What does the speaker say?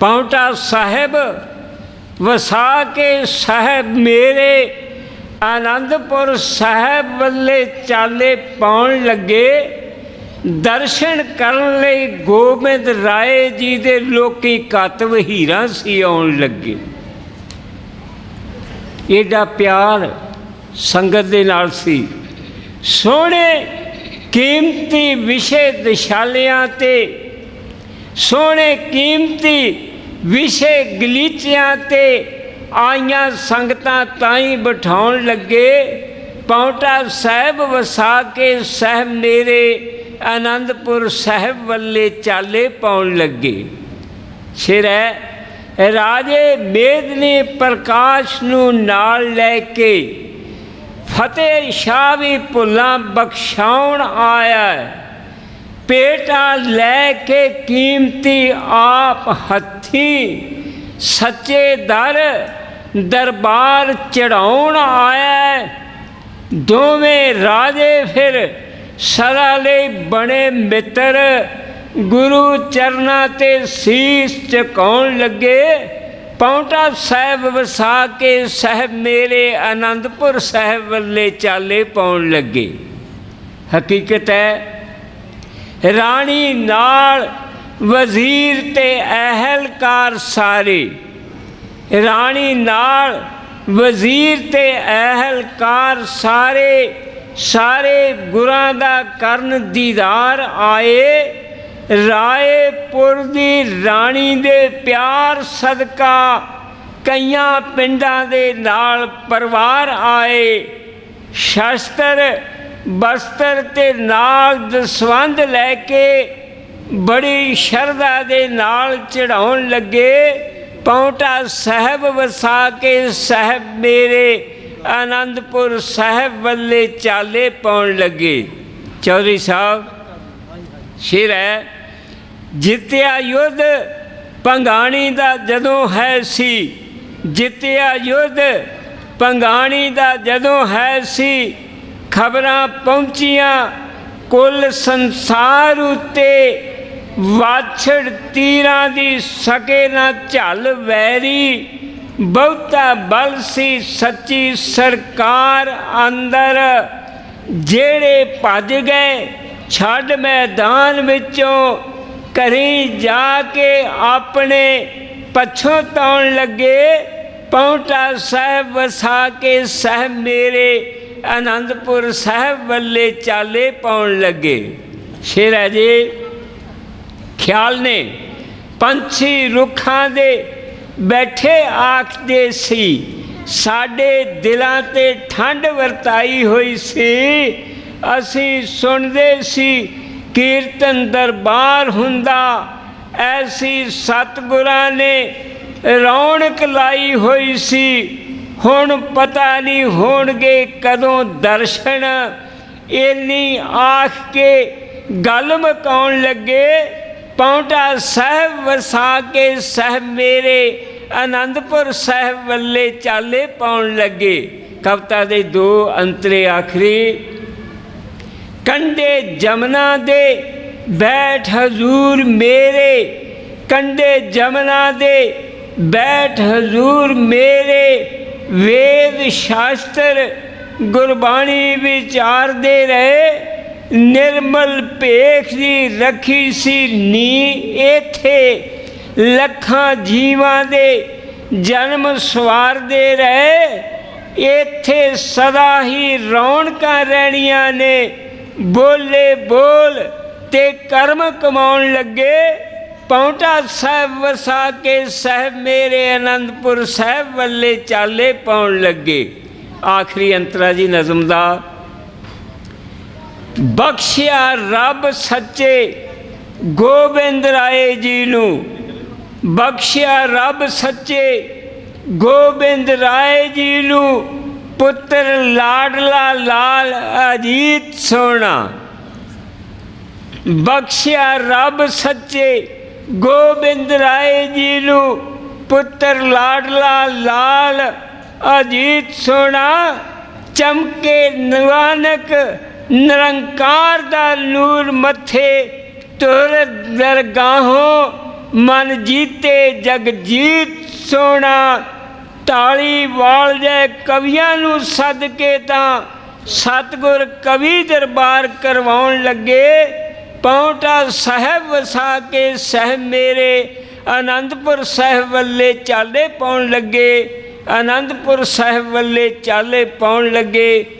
ਪੌਂਟਾ ਸਾਹਿਬ, ਵਸਾ ਕੇ ਸਾਹਿਬ ਮੇਰੇ। ਆਨੰਦਪੁਰ ਸਾਹਿਬ ਵੱਲੇ ਚਾਲੇ ਪਾਉਣ ਲੱਗੇ। ਦਰਸ਼ਨ ਕਰਨ ਲਈ ਗੋਬਿੰਦ ਰਾਏ ਜੀ ਦੇ ਲੋਕੀ ਕਤ ਵਹੀਰਾਂ ਸੀ ਆਉਣ ਲੱਗੇ। ਏਡਾ ਪਿਆਰ ਸੰਗਤ ਦੇ ਨਾਲ ਸੀ। ਸੋਹਣੇ ਕੀਮਤੀ ਵਿਸ਼ੇ ਦਿਸ਼ਾਲਿਆਂ ਤੇ, ਸੋਹਣੇ ਕੀਮਤੀ ਵਿਸ਼ੇ ਗਲੀਚਿਆਂ ਤੇ ਆਈਆਂ ਸੰਗਤਾਂ ਤਾਈ ਬਿਠਾਉਣ ਲੱਗੇ। ਪੌਂਟਾ ਸਾਹਿਬ ਵਸਾ ਕੇ ਸਾਹਿਬ ਮੇਰੇ ਆਨੰਦਪੁਰ ਸਾਹਿਬ ਵੱਲੇ ਚਾਲੇ ਪਾਉਣ ਲੱਗੇ। ਸਿਰ ਹੈ, ਰਾਜੇ ਮੇਦਨੀ ਪ੍ਰਕਾਸ਼ ਨੂੰ ਨਾਲ ਲੈ ਕੇ ਫਤਿਹ ਸ਼ਾਹ ਵੀ ਭੁੱਲਾਂ ਬਖਸ਼ਾਉਣ ਆਇਆ ਪੇਟਾ ਲੈ ਕੇ ਕੀਮਤੀ ਆਪ ਹੱਥੀ ਸੱਚੇ ਦਰ ਦਰਬਾਰ ਚੜਾਉਣ ਆਇਆ ਦੋਵੇਂ ਰਾਜੇ ਫਿਰ ਸਦਾ ਲਈ ਬਣੇ ਮਿੱਤਰ। ਗੁਰੂ ਚਰਨਾਂ ਤੇ ਸੀਸ ਝੁਕਾਉਣ ਲੱਗੇ। ਪੌਂਟਾ ਸਾਹਿਬ ਵਸਾ ਕੇ ਸਾਹਿਬ ਮੇਰੇ ਆਨੰਦਪੁਰ ਸਾਹਿਬ ਵੱਲੇ ਚਾਲੇ ਪਾਉਣ ਲੱਗੇ। ਹਕੀਕਤ ਹੈ ਰਾਣੀ ਨਾਲ ਵਜ਼ੀਰ ਤੇ ਅਹਿਲਕਾਰ ਸਾਰੇ। ਰਾਣੀ ਨਾਲ ਵਜ਼ੀਰ ਤੇ ਅਹਿਲਕਾਰ ਸਾਰੇ ਸਾਰੇ ਗੁਰਾਂ ਦਾ ਕਰਨ ਦੀਦਾਰ ਆਏ। ਰਾਏਪੁਰ ਦੀ ਰਾਣੀ ਦੇ ਪਿਆਰ ਸਦਕਾ ਕਈਆਂ ਪਿੰਡਾਂ ਦੇ ਨਾਲ ਪਰਿਵਾਰ ਆਏ। ਸ਼ਸਤਰ ਬਸਤਰ ਤੇ ਨਾਲ ਦਸਵੰਦ ਲੈ ਕੇ ਬੜੀ ਸ਼ਰਧਾ ਦੇ ਨਾਲ ਚੜਾਉਣ ਲੱਗੇ। ਪੌਂਟਾ ਸਾਹਿਬ ਵਸਾ ਕੇ ਸਾਹਿਬ ਮੇਰੇ ਆਨੰਦਪੁਰ ਸਾਹਿਬ ਵੱਲੇ ਚਾਲੇ ਪਾਉਣ ਲੱਗੇ। ਚੌਧਰੀ ਸਾਹਿਬ, ਸ਼ਿਰ ਹੈ, ਜਿੱਤਿਆ ਯੁੱਧ ਪੰਗਾਣੀ ਦਾ ਜਦੋਂ ਹੈ ਸੀ, ਜਿੱਤਿਆ ਯੁੱਧ ਪੰਗਾਣੀ ਦਾ ਜਦੋਂ ਹੈ ਸੀ ਖਬਰਾਂ ਪਹੁੰਚੀਆਂ, ਕੁੱਲ ਸੰਸਾਰ ਉਤੇ ਵਾਛੜ ਤੀਰਾਂ ਦੀ ਸਕੇ ਨਾ ਝਲ ਵੈਰੀ, ਬਹੁਤਾ ਬਲ ਸੀ ਸੱਚੀ ਸਰਕਾਰ ਅੰਦਰ। ਜਿਹੜੇ ਭੱਜ ਗਏ, ਛੱਡ ਮੈਦਾਨ ਵਿੱਚੋਂ, ਘਰੀ ਜਾ ਕੇ ਆਪਣੇ ਪਛੋਂ ਤਾਉਣ ਲੱਗੇ, ਪੌਂਟਾ ਸਾਹਿਬ ਵਸਾ ਕੇ ਸਹਿ ਮੇਰੇ ਆਨੰਦਪੁਰ ਸਾਹਿਬ ਵੱਲੇ ਚਾਲੇ ਪਾਉਣ ਲੱਗੇ। ਸ਼ੇਰ ਹੈ ਜੀ, ਖਿਆਲ ਨੇ। ਪੰਛੀ ਰੁੱਖਾਂ ਦੇ ਬੈਠੇ ਆਖਦੇ ਸੀ, ਸਾਡੇ ਦਿਲਾਂ ਤੇ ਠੰਡ ਵਰਤਾਈ ਹੋਈ ਸੀ। ਅਸੀਂ ਸੁਣਦੇ ਸੀ, ਕੀਰਤਨ ਦਰਬਾਰ ਹੁੰਦਾ, ਐਸੀ ਸਤਿਗੁਰਾਂ ਨੇ ਰੌਣਕ ਲਾਈ ਹੋਈ ਸੀ। ਹੁਣ ਪਤਾ ਨਹੀਂ ਹੋਣਗੇ ਕਦੋਂ ਦਰਸ਼ਨ। ਇੰਨੀ ਆਖ ਕੇ ਗੱਲ ਮਕਾਉਣ ਲੱਗੇ, ਪੌਂਟਾ ਸਾਹਿਬ ਵਸਾ ਕੇ ਸਾਹਿਬ ਮੇਰੇ ਆਨੰਦਪੁਰ ਸਾਹਿਬ ਵੱਲੇ ਚਾਲੇ ਪਾਉਣ ਲੱਗੇ। ਕਵਤਾ ਦੇ ਦੋ ਅੰਤਰੇ ਆਖਰੀ, ਕੰਡੇ ਜਮਨਾ ਦੇ, ਬੈਠ ਹਜ਼ੂਰ ਮੇਰੇ। ਕੰਡੇ ਜਮਨਾ ਦੇ, ਬੈਠ ਹਜ਼ੂਰ ਮੇਰੇ। ਵੇਦ ਸ਼ਾਸਤਰ ਗੁਰਬਾਣੀ ਵਿਚਾਰਦੇ ਰਹੇ, ਨਿਰਮਲ ਭੇਖ ਦੀ ਰੱਖੀ ਸੀ ਨੀ ਇਥੇ ਲੱਖਾਂ ਜੀਵਾਂ ਦੇ ਜਨਮ ਸਵਾਰਦੇ ਰਹੇ ਇਥੇ ਸਦਾ ਹੀ ਰੌਣਕਾਂ ਰਹਿਣੀਆਂ ਨੇ। ਬੋਲੇ ਬੋਲ ਤੇ ਕਰਮ ਕਮਾਉਣ ਲੱਗੇ ਪੌਂਟਾ ਸਾਹਿਬ ਵਸਾ ਕੇ ਸਾਹਿਬ ਮੇਰੇ ਅਨੰਦਪੁਰ ਸਾਹਿਬ ਵੱਲੇ ਚਾਲੇ ਪਾਉਣ ਲੱਗੇ। ਆਖਰੀ ਅੰਤਰਾ ਜੀ ਨਜ਼ਮ ਦਾ। ਬਖਸ਼ਿਆ ਰੱਬ ਸੱਚੇ, ਗੋਬਿੰਦ ਰਾਏ ਜੀ ਨੂੰ। ਬਖਸ਼ਿਆ ਰੱਬ ਸੱਚੇ, ਗੋਬਿੰਦ ਰਾਏ ਜੀ ਨੂੰ। ਪੁੱਤਰ ਲਾਡਲਾ ਲਾਲ ਅਜੀਤ ਸੋਣਾ ਬਖਸ਼ਿਆ ਰੱਬ ਸੱਚੇ ਗੋਬਿੰਦ ਰਾਏ ਜੀ ਨੂੰ ਪੁੱਤਰ ਲਾਡਲਾ ਲਾਲ ਅਜੀਤ ਸੋਣਾ ਚਮਕੇ ਨਿਵਾਨਕ ਨਿਰੰਕਾਰ ਦਾ ਨੂਰ ਮੱਥੇ ਤੁਰ ਦਰਗਾਹੋਂ ਮਨ ਜੀਤੇ ਜਗ ਸੋਣਾ ਤਾਲੀ ਵਾਲ ਜੇ ਕਵੀਆਂ ਨੂੰ ਸੱਦ ਕੇ ਤਾਂ ਸਤਗੁਰ ਕਵੀ ਦਰਬਾਰ ਕਰਵਾਉਣ ਲੱਗੇ। ਪੌਂਟਾ ਸਾਹਿਬ ਵਸਾ ਕੇ ਸਹਿ ਮੇਰੇ ਆਨੰਦਪੁਰ ਸਾਹਿਬ ਵੱਲੇ ਚਾਲੇ ਪਾਉਣ ਲੱਗੇ ਆਨੰਦਪੁਰ ਸਾਹਿਬ ਵੱਲੇ ਚਾਲੇ ਪਾਉਣ ਲੱਗੇ।